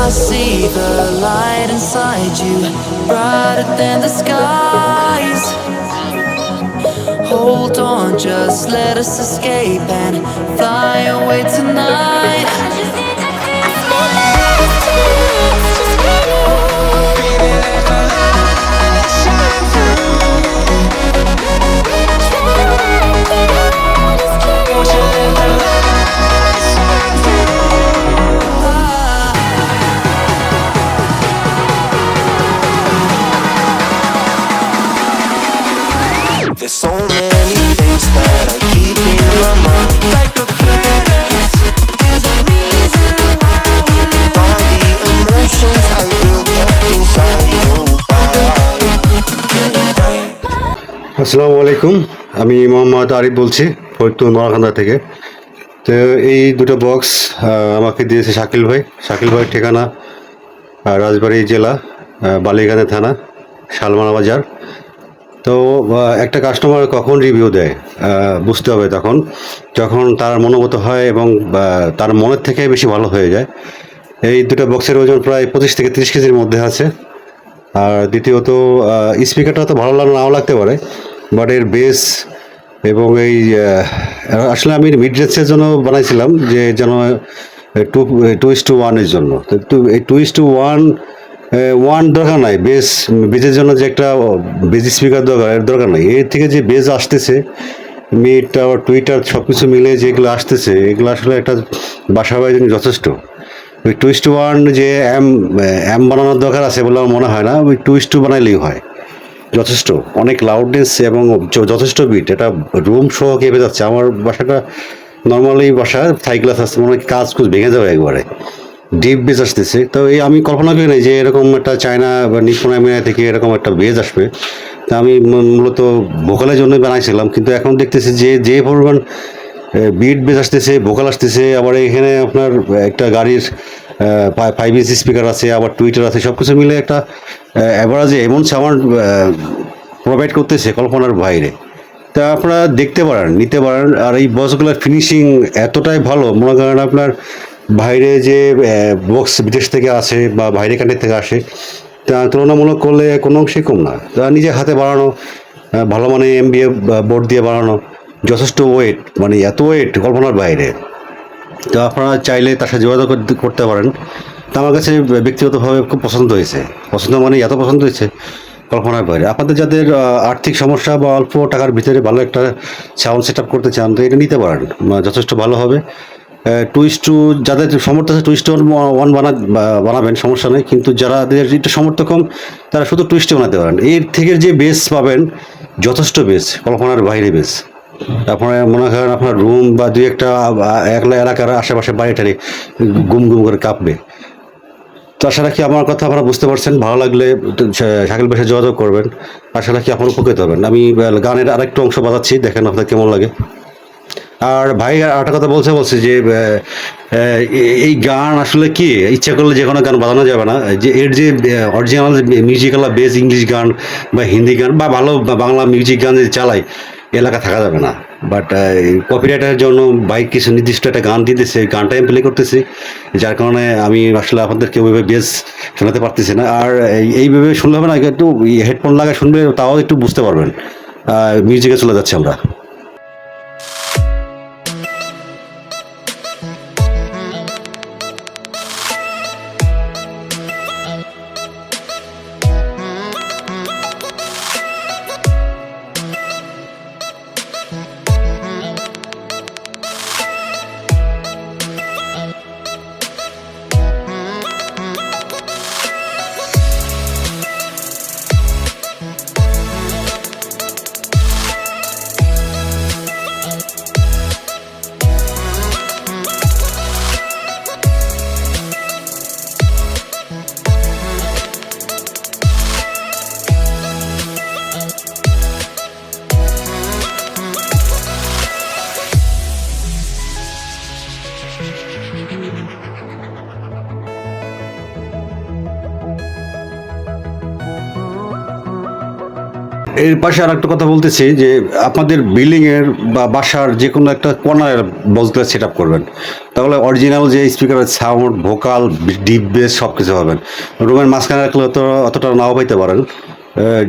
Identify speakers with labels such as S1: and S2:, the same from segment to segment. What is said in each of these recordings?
S1: I see the light inside you, brighter than the skies. Hold on, just let us escape and fly away tonight.
S2: আসসালামু আলাইকুম আমি মোহাম্মদ আরিফ বলছি, ফরিদপুর নোয়াখান্দা থেকে। তো এই দুটো বক্স আমাকে দিয়েছে শাকিল ভাই। শাকিল ভাইয়ের ঠিকানা রাজবাড়ী জেলা বালিগানে থানা, শালমারা বাজার। তো একটা কাস্টমার কখন রিভিউ দেয়? বুঝতে হবে তখন। যখন তার মনোগত হয় এবং তার মনের থেকে বেশি ভালো হয়ে যায়। এই দুটো বক্সের ওজন প্রায় পঁচিশ থেকে তিরিশ কেজির মধ্যে আছে। আর দ্বিতীয়ত স্পিকারটা তো ভালো নাও লাগতে পারে। বাট এর বেস এবং এই আসলে আমি মিড রেঞ্জের জন্য বানাইছিলাম যে যেন টু টু ইস টু ওয়ানের জন্য। তো, এই two is to one one দরকার নাই বেস বেজের জন্য যে একটা বেজ স্পিকার দরকার, এর দরকার নাই। এর থেকে যে বেজ আসতেছে মিট টুইটার সব কিছু মিলে যেগুলো আসতেছে, এগুলো আসলে একটা বাসা বাড়ির জন্য যথেষ্ট। ওই টুইস্ট ওয়ান যে অ্যাম অ্যাম বানানোর দরকার আছে বলে আমার মনে হয় না, ওই টুইস্ট টু বানাইলেই হয়। যথেষ্ট, অনেক লাউডনেস এবং যথেষ্ট বিট এটা রুম সহ কেঁপে যাচ্ছে। আমার বাসাটা নর্মালি বাসা থাই গ্লাস আসছে মনে হয় কাজ কুচ ভেঙে যাবে একবারে। ডিপ বেজ আসতেছে। তো এই আমি কল্পনা করি নাই যে এরকম একটা চায়না বা নিপুণ আমেরিকা থেকে এরকম একটা বেজ আসবে। তা আমি মূলত ভোকালের জন্য বানাইছিলাম। কিন্তু এখন দেখতেছি যে যে পরিমাণ বিট বেজ আসতেছে ভোকাল আসতেছে, আবার এখানে আপনার একটা গাড়ির ফাইভ ইঞ্চি স্পিকার আছে, আবার টুইটার আছে সব কিছু মিলে একটা অ্যাভারেজে এমন সাউন্ড প্রোভাইড করতেছে কল্পনার বাইরে। তা আপনারা দেখতে পারেন, নিতে পারেন। আর এই বক্সগুলোর ফিনিশিং এতটাই ভালো, মনে করেন আপনার বাইরে যে বক্স বিদেশ থেকে আসে বা বাইরে কান্ট্রি থেকে আসে তা তুলনামূলক করলে কোনো অংশেই কম না। তা নিজে হাতে আহ, ভালো মানে এম বি এ বোর্ড দিয়ে বানানো যথেষ্ট ওয়েট মানে এত ওয়েট কল্পনার বাইরে। তো আপনারা চাইলে তার সাথে যোগাযোগ করতে- পারেন। তা আমার কাছে ব্যক্তিগতভাবে খুব পছন্দ হয়েছে। পছন্দ মানে এত পছন্দ হয়েছে কল্পনার বাইরে। আপনাদের যাদের আর্থিক সমস্যা বা অল্প টাকার ভিতরে ভালো একটা সাউন্ড সেট করতে চান তো এটা নিতে পারেন। যথেষ্ট ভালো হবে। টুইস্ট টু যাদের সমর্থ আছে টুইস্ট ওয়ান বানা বানাবেন, সমস্যা নেই। কিন্তু যারা একটু সমর্থ কম তারা শুধু টুইস্টে বানাতে পারেন। এর থেকে যে বেস পাবেন, যথেষ্ট বেস কল্পনার বাইরে বেস আপনার মনে করেন আপনার রুম বা দুই একটা একলা এলাকার আশেপাশে বাড়ি টাড়ি গুম গুম করে কাঁপবে। তো আশা রাখি আমার কথা আপনারা বুঝতে পারছেন। ভালো লাগলে শাকিল ভাইয়ের যোগাযোগ করবেন। আশা রাখি আপনার উপকৃত হবেন। আমি গানের আরেকটু অংশ বাজাচ্ছি। দেখেন আপনার কেমন লাগে। আর ভাই একটা কথা বলছে বলছে যে এই গান আসলে কি? ইচ্ছা করলে যে কোনো গান বাজানো যাবে না। যে এর যে অরিজিনাল মিউজিক্যাল বেস ইংলিশ গান বা হিন্দি গান বা ভালো বাংলা মিউজিক গান যে চালাই এলাকা থাকা যাবে না। বাট কপিরাইটের জন্য বাইক কিছু নির্দিষ্ট একটা গান দিতেছে এই গানটা আমি প্লে করতেছি। যার কারণে আমি আসলে আপনাদেরকে ওইভাবে বেস শোনাতে পারতেছি না। আর এই- এইভাবে শুনলে হবে না, একটু হেডফোন লাগা শুনবে, তাও একটু বুঝতে পারবেন। মিউজিকে চলে যাচ্ছে আমরা। এর পাশে আর একটা কথা বলতেছি যে আপনাদের বিল্ডিংয়ের বা বাসার যে কোনো একটা কর্নার বক্সগুলো সেট আপ করবেন। তাহলে অরিজিনাল যে স্পিকারের সাউন্ড ভোকাল ডিপ বেস সব কিছু পাবেন। রুমের মাঝখানে রাখলে তো অতটা নাও পাইতে পারেন।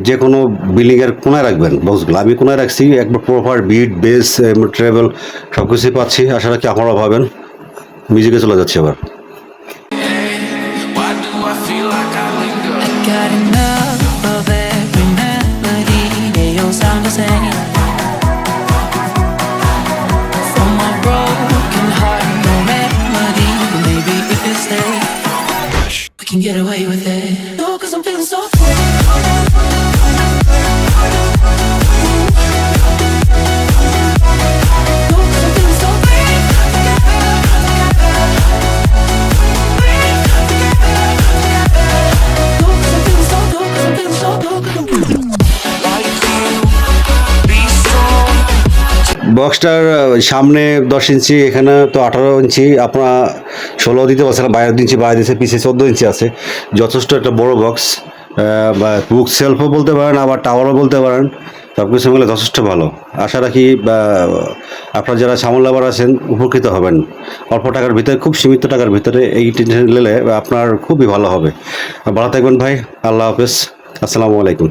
S2: যে কোনো বিল্ডিংয়ের কোনায় রাখবেন বক্সগুলো আমি কোনায় রাখছি, একবার প্রপার বিট বেস ট্রেভেল সব কিছুই পাচ্ছি। আশা রাখি আপনারা পাবেন। মিউজিকে চলে যাচ্ছে এবার।
S1: Get away with it. No, cause I'm feeling so free.
S2: বক্সটার সামনে দশ ইঞ্চি, এখানে তো আঠারো ইঞ্চি, আপনারা ষোলো দিতে পারছেন বাইরে ইঞ্চি বাইরে দিচ্ছে পিছিয়ে চোদ্দ ইঞ্চি আছে। যথেষ্ট একটা বড় বক্স বুক সেলফও বলতে পারেন, আবার টাওয়ারও বলতে পারেন সব কিছু মিলে যথেষ্ট ভালো। আশা রাখি আপনারা যারা সামল লাভার আছেন, উপকৃত হবেন। অল্প টাকার ভিতরে, খুব সীমিত টাকার ভিতরে এই টেনশন নিলে আপনার খুবই ভালো হবে। ভালো থাকবেন ভাই, আল্লাহ হাফেজ, আসসালামু আলাইকুম।